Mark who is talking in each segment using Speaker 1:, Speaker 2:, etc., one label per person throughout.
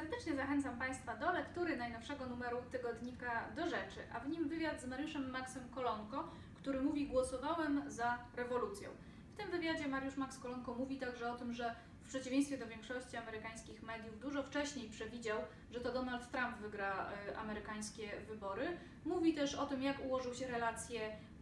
Speaker 1: Serdecznie zachęcam Państwa do lektury najnowszego numeru tygodnika Do Rzeczy, a w nim wywiad z Mariuszem Maxem Kolonko, który mówi głosowałem za rewolucją. W tym wywiadzie Mariusz Max Kolonko mówi także o tym, że w przeciwieństwie do większości amerykańskich mediów dużo wcześniej przewidział, że to Donald Trump wygra y, amerykańskie wybory. Mówi też o tym, jak ułożył się relacje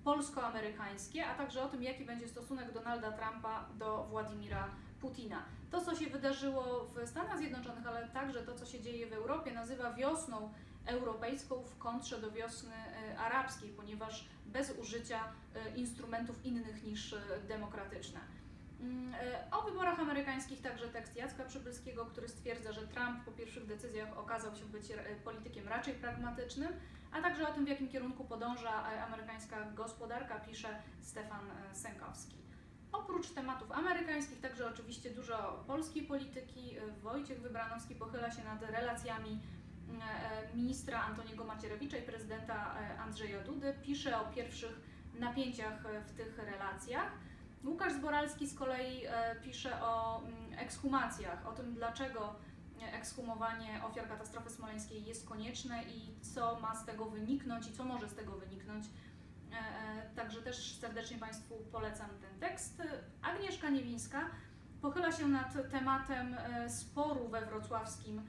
Speaker 1: polsko-amerykańskie, a także o tym, jaki będzie stosunek Donalda Trumpa do Władimira Putina. To, co się wydarzyło w Stanach Zjednoczonych, ale także to, co się dzieje w Europie, nazywa wiosną europejską w kontrze do wiosny e, arabskiej, ponieważ bez użycia e, instrumentów innych niż e, demokratyczne. Mm, O wyborach amerykańskich także tekst Jacka Przybylskiego, który stwierdza, że Trump po pierwszych decyzjach okazał się być politykiem raczej pragmatycznym, a także o tym, w jakim kierunku podąża e, amerykańska gospodarka, pisze Stefan e, Sękowski. Oprócz tematów amerykańskich, także oczywiście dużo polskiej polityki. E, Wojciech Wybranowski pochyla się nad relacjami mm, ministra Antoniego Macierewicza i prezydenta Andrzeja Dudy. Pisze o pierwszych napięciach w tych relacjach. Łukasz Zboralski z kolei pisze o mm, ekshumacjach, o tym dlaczego ekshumowanie ofiar katastrofy smoleńskiej jest konieczne i co ma z tego wyniknąć i co może z tego wyniknąć. E, e, Także też serdecznie Państwu polecam ten tekst. Agnieszka Niewińska pochyla się nad tematem e, sporu we wrocławskim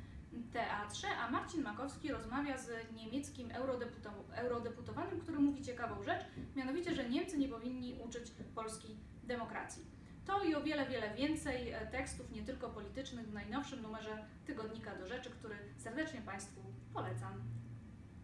Speaker 1: teatrze, a Marcin Makowski rozmawia z niemieckim eurodeputo- eurodeputowanym, który mówi ciekawą rzecz, mianowicie, że Niemcy nie powinni uczyć Polski demokracji. To i o wiele, wiele więcej e, tekstów, nie tylko politycznych, w najnowszym numerze Tygodnika do Rzeczy, który serdecznie Państwu polecam.